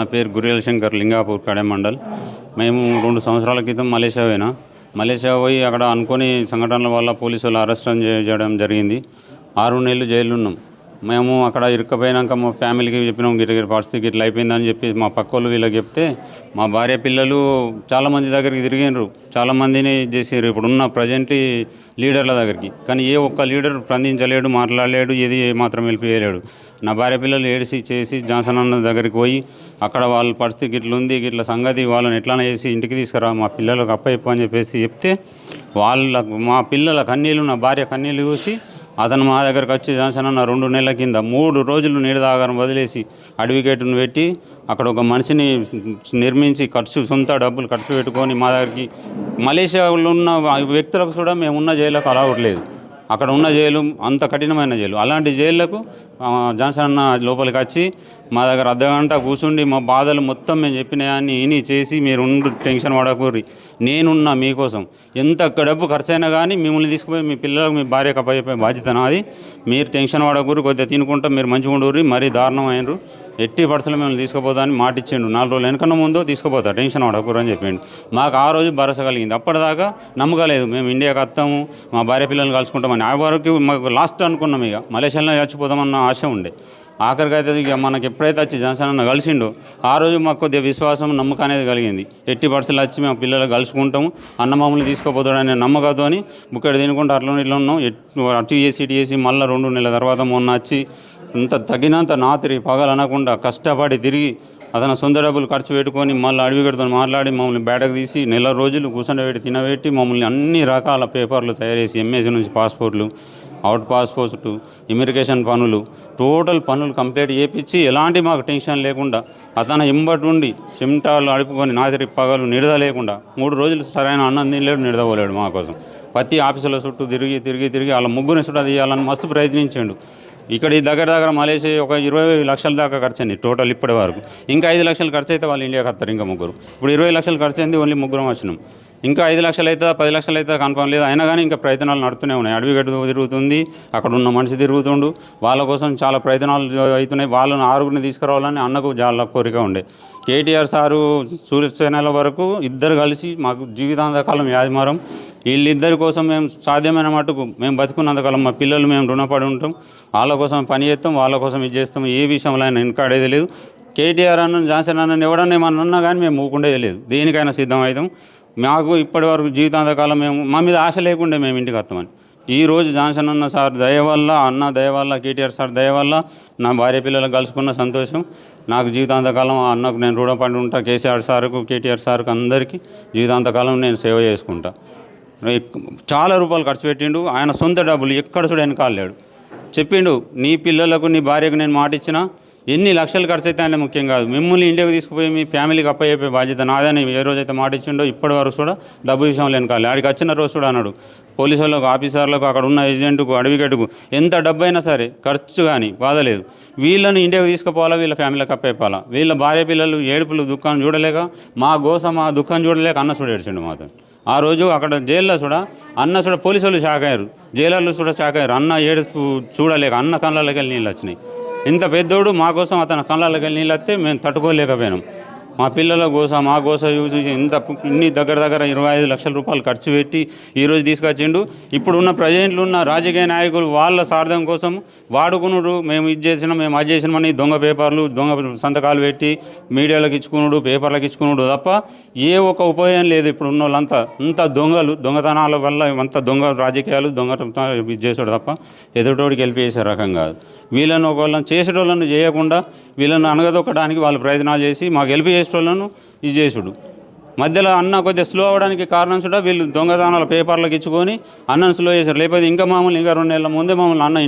నా పేరు గురియల్ శంకర్ లింగాపూర్ కడే మండల్. మేము రెండు సంవత్సరాల క్రితం మలేషియా పోయినా. మలేషియా పోయి అక్కడ అనుకోని సంఘటనల వల్ల పోలీసు వాళ్ళు అరెస్ట్ చేయడం జరిగింది. ఆరు నెలలు జైలు ఉన్నాం మేము అక్కడ ఇరుక్కపోయినాక మా ఫ్యామిలీకి చెప్పినాం గిట్ల గిట్ల పరిస్థితి ఇట్లా అయిపోయిందని చెప్పి మా పక్క వాళ్ళు వీళ్ళకి చెప్తే మా భార్య పిల్లలు చాలామంది దగ్గరికి తిరిగినారు. చాలామందిని చేసారు ఇప్పుడున్న ప్రజెంట్ లీడర్ల దగ్గరికి. కానీ ఏ ఒక్క లీడర్ స్పందించలేడు మాట్లాడలేడు ఏది మాత్రం వెళ్ళిపోయలేడు నా భార్య పిల్లలు ఏడిసి చేసి జాన్సన్ అన్న దగ్గరికి పోయి అక్కడ వాళ్ళ పరిస్థితి గిట్ల ఉంది గిట్ల సంగతి వాళ్ళని ఎట్లా చేసి ఇంటికి తీసుకురా మా పిల్లలకు అప్పయిపో అని చెప్పేసి చెప్తే వాళ్ళ మా పిల్లల కన్నీళ్ళు నా భార్య కన్నీళ్ళు చూసి అతను మా దగ్గరకు వచ్చి జాన్సన్ అన్న రెండు నెలల కింద మూడు రోజులు నీడ దాగారం వదిలేసి అడ్వకేట్ను పెట్టి అక్కడ ఒక మనిషిని నిర్మించి ఖర్చు సొంత డబ్బులు ఖర్చు పెట్టుకొని మా దగ్గరికి మలేషియాలో ఉన్న వ్యక్తులకు కూడా మేము ఉన్న అలా అవ్వట్లేదు అక్కడ ఉన్న జైలు అంత కఠినమైన జైలు. అలాంటి జైళ్ళకు జాన్సన్ అన్న లోపలికి వచ్చి మా దగ్గర అర్ధగంట కూర్చుండి మా బాధలు మొత్తం మేము చెప్పినాయని విని చేసి మీరు ఉండు టెన్షన్ పడకూరి నేనున్నా మీకోసం. ఎంత డబ్బు ఖర్చైనా కానీ మిమ్మల్ని తీసుకుపోయి మీ పిల్లలకు మీ భార్యకు అప్పచెప్పే బాధ్యత నాది. మీరు టెన్షన్ పడకూరి కొద్దిగా తినుకుంటా మీరు మంచిగా ఉండూరి మరీ దారుణం అయినరు ఎట్టి పర్సలు మిమ్మల్ని తీసుకుపోతాని మాట ఇచ్చిండు. నాలుగు రోజులు వెనకన్నా ముందో తీసుకుపోతా టెన్షన్ పడకూరు అని చెప్పిండు. మాకు ఆ రోజు భరోసా కలిగింది. అప్పటిదాకా నమ్మకలేదు మేము ఇండియాకి వస్తాము మా భార్య పిల్లల్ని కలుసుకుంటామని. ఆ వరకు మాకు లాస్ట్ అనుకున్నాం ఇక. మలేషియాలో చచ్చిపోదామన్న ఆశ ఉండే. ఆఖరికి అయితే ఇక మనకి ఎప్పుడైతే వచ్చి జనసేన అన్న కలిసిండో ఆ రోజు మాకు కొద్దిగా విశ్వాసం నమ్మకం అనేది కలిగింది. ఎట్టి పరిస్థితులు వచ్చి మేము పిల్లలు కలుసుకుంటాము అన్న మమ్మల్ని తీసుకుపోతాడనే నమ్మకంతో అని బుక్కడి తినుకుంటూ అట్లా ఇట్లా ఉన్నాం. ఎట్- అటు చేసి ఇటు చేసి మళ్ళీ రెండు నెలల తర్వాత మొన్న వచ్చి ఇంత తగినంత నాతిరి పగలనకుండా కష్టపడి తిరిగి అతను సొంత డబ్బులు ఖర్చు పెట్టుకొని మళ్ళీ అడవిగడితో మాట్లాడి మమ్మల్ని బేటకు తీసి నెల రోజులు కూర్చొని తినబెట్టి మమ్మల్ని అన్ని రకాల పేపర్లు తయారేసి ఎంఎస్సీ నుంచి పాస్పోర్ట్లు అవుట్ పాస్పోర్ట్ ఇమిగ్రేషన్ పనులు టోటల్ పనులు కంప్లీట్ చేపించి ఎలాంటి మాకు టెన్షన్ లేకుండా అతను ఎంబటి ఉండి చెమటాలు అడుపుకొని నాతిరి పగలు నిడద లేకుండా మూడు రోజులు సరైన అన్నం తినలేడు నిడదపోలేడు మా కోసం. ప్రతి ఆఫీసుల చుట్టూ తిరిగి తిరిగి తిరిగి వాళ్ళ ముగ్గురిని చుట్టూ తీయాలని మస్తు ప్రయత్నించాడు. ఇక్కడ ఈ దగ్గర దగ్గర మలేషియా ఒక ఇరవై లక్షల దాకా ఖర్చు అయింది టోటల్ ఇప్పటి వరకు. ఇంకా ఐదు లక్షలు ఖర్చు అయితే వాళ్ళు ఇండియాకి వస్తారు ఇంకా ముగ్గురు. ఇప్పుడు ఇరవై లక్షలు ఖర్చు అయింది ఓన్లీ ముగ్గురం వచ్చినాం. ఇంకా ఐదు లక్షలు అవుతుందా పది లక్షలు అవుతుందా కన్ఫర్మ్ లేదు. అయినా కానీ ఇంకా ప్రయత్నాలు నడుతూనే ఉన్నాయి. అడవి గడ్డ తిరుగుతుంది అక్కడ ఉన్న మనిషి తిరుగుతుండు. వాళ్ళ కోసం చాలా ప్రయత్నాలు అవుతున్నాయి. వాళ్ళని ఆరుగురిని తీసుకురావాలని అన్నకు చాలా కోరిక ఉండే. కేటీఆర్ సారు సూర్యసేనల వరకు ఇద్దరు కలిసి మాకు జీవితాంతకాలం యాజమారం. వీళ్ళిద్దరి కోసం మేము సాధ్యమైన మటుకు మేము బతుకున్నంతకాలం మా పిల్లలు మేము రుణపడి ఉంటాం. వాళ్ళ కోసం పని చేస్తాం వాళ్ళ కోసం ఇది చేస్తాం. ఏ విషయంలో అయినా వెనకాడేది లేదు. కేటీఆర్ అన్న జాన్సన్ అన్న ఎవడన్నా ఏమన్నా ఉన్నా కానీ మేము ఊకుండేది లేదు. దేనికైనా సిద్ధం అవుతాం మాకు ఇప్పటి వరకు జీవితాంతకాలం మేము మా మీద ఆశ లేకుండే మేము ఇంటికి వస్తామని. ఈ రోజు జాన్సన్ అన్న సార్ దయ వల్ల అన్న దయ వల్ల కేటీఆర్ సార్ దయ వల్ల నా భార్య పిల్లలు కలుసుకున్న సంతోషం. నాకు జీవితాంతకాలం ఆ అన్నకు నేను రుణపడి ఉంటా కేసీఆర్ సార్కు కేటీఆర్ సార్కు అందరికీ జీవితాంతకాలం నేను సేవ చేసుకుంటా. చాలా రూపాయలు ఖర్చు పెట్టిండు ఆయన సొంత డబ్బులు ఎక్కడ చూడ వెనకాలేడు చెప్పిండు నీ పిల్లలకు నీ భార్యకు నేను మాట ఇచ్చినా ఎన్ని లక్షలు ఖర్చు అయితే ముఖ్యం కాదు. మిమ్మల్ని ఇండియాకి తీసుకుపోయి మీ ఫ్యామిలీకి అప్పయ్యే బాధ్యత నాదని ఏ రోజైతే మాట ఇచ్చిండో ఇప్పటి వరకు కూడా డబ్బు విషయంలో వెనకాలి ఆడికి వచ్చిన రోజు కూడా అన్నాడు. పోలీసు వాళ్ళకు ఆఫీసర్లకు అక్కడ ఉన్న ఏజెంట్కు అడవిగట్టుకు ఎంత డబ్బు అయినా సరే ఖర్చు కానీ బాధలేదు వీళ్ళని ఇండియాకి తీసుకుపోవాలా వీళ్ళ ఫ్యామిలీకి అప్పయిపోవాలా వీళ్ళ భార్య పిల్లలు ఏడుపులు దుఃఖాన్ని చూడలేక మా కోసం మా దుఃఖం చూడలేక అన్న చూడ ఏడ్చిండు మాతో ఆ రోజు అక్కడ జైల్లో కూడా అన్న చూడ పోలీసు వాళ్ళు షాక్ అయ్యారు. జైలర్లు కూడా షాక్ అయ్యారు. అన్న ఏడుపు చూడలేక అన్న కళ్ళలోకి వెళ్ళి నీళ్ళు వచ్చినాయి. ఇంత పెద్దోడు మా కోసం అతని కళ్ళకి వెళ్ళి నీళ్ళు వస్తే మేము తట్టుకోలేకపోయినాం. మా పిల్లల గోస మా గోస చూసి ఇంత ఇన్ని దగ్గర దగ్గర ఇరవై ఐదు లక్షల రూపాయలు ఖర్చు పెట్టి ఈరోజు తీసుకొచ్చిండు. ఇప్పుడు ఉన్న ప్రజెంట్లు ఉన్న రాజకీయ నాయకులు వాళ్ళ సార్థం కోసం వాడుకునుడు మేము ఇది చేసినాం మేము అది చేసినామని దొంగ పేపర్లు దొంగ సంతకాలు పెట్టి మీడియాలకు ఇచ్చుకునుడు పేపర్లకు ఇచ్చుకునుడు తప్ప ఏ ఒక్క ఉపయోగం లేదు ఇప్పుడు ఉన్న వాళ్ళంతా అంత దొంగలు దొంగతనాల వల్ల అంత దొంగ రాజకీయాలు దొంగ ఇది చేసాడు తప్ప ఎదుటోడికి వెళ్ళిపోయేసే రకం కాదు. వీళ్ళను ఒకళ్ళని చేసేటోళ్ళను చేయకుండా వీళ్ళను అనగదొక్కడానికి వాళ్ళు ప్రయత్నాలు చేసి మాకు హెల్ప్ చేసేటోళ్ళను ఇది చేసుడు. మధ్యలో అన్న కొద్దిగా స్లో అవ్వడానికి కారణం కూడా వీళ్ళు దొంగతనాల పేపర్లకు ఇచ్చుకొని అన్నం స్లో చేశారు. లేకపోతే ఇంకా మామూలు ఇంకా రెండు నెలల ముందే మమ్మల్ని అన్న